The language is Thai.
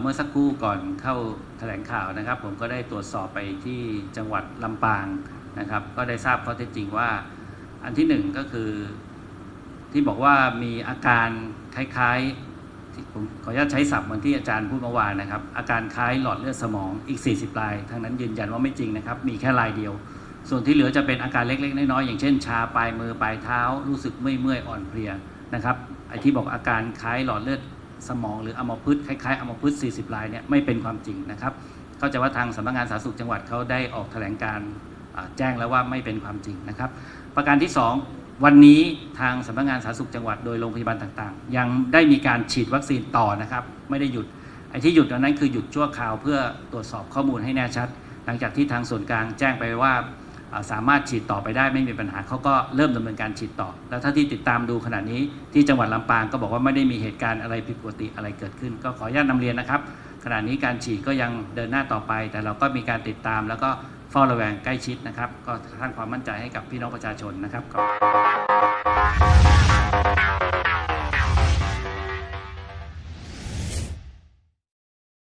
เมื่อสักครู่ก่อนเข้าแถลงข่าวนะครับ ผมก็ได้ตรวจสอบไปที่จังหวัดลำปางนะครับ ก็ได้ทราบข้อเท็จจริงว่า อันที่หนึ่งก็คือที่บอกว่ามีอาการคล้ายๆผมขออนุญาตใช้ศัพท์เหมือนที่อาจารย์พูดเมื่อวานนะครับ อาการคล้ายหลอดเลือดสมองอีก 40รายทั้งนั้นยืนยันว่าไม่จริงนะครับ มีแค่รายเดียว ส่วนที่เหลือจะเป็นอาการเล็ก ๆ น้อยๆอย่างเช่น ชาปลายมือปลายเท้า รู้สึกเมื่อยๆอ่อนเพลียนะครับไอ้ที่บอกอาการคล้ายหลอดเลือด สมองหรืออัมพฤกษ์คล้ายๆอัมพฤกษ์40 รายเนี่ยไม่เป็นความจริงนะครับเข้าใจว่าทางสำนักงานสาธารณสุขจังหวัดเขาได้ออกแถลงการแจ้งแล้วว่าไม่เป็นความจริงนะครับ ประการที่ 2 วันนี้ทางสำนักงานสาธารณสุขจังหวัดโดยโรงพยาบาลต่างๆ ยังได้มีการฉีดวัคซีนต่อนะครับ ไม่ได้หยุดไอ้ที่หยุดอันนั้นคือหยุดชั่วคราวเพื่อตรวจสอบข้อมูลให้แน่ชัด หลังจากที่ทางส่วนกลางแจ้งไปว่า สามารถฉีดต่อไปได้ไม่มีปัญหาเขาก็เริ่มดำเนินการฉีดต่อ แล้วถ้าที่ติดตามดูขณะนี้ที่จังหวัดลำปางก็บอกว่าไม่ได้มีเหตุการณ์อะไรผิดปกติอะไรเกิดขึ้น ก็ขออนุญาตนำเรียนนะครับ ขณะนี้การฉีดก็ยังเดินหน้าต่อไป แต่เราก็มีการติดตาม แล้วก็เฝ้าระแวงใกล้ชิดนะครับ ก็สร้างความมั่นใจให้กับพี่น้องประชาชนนะครับ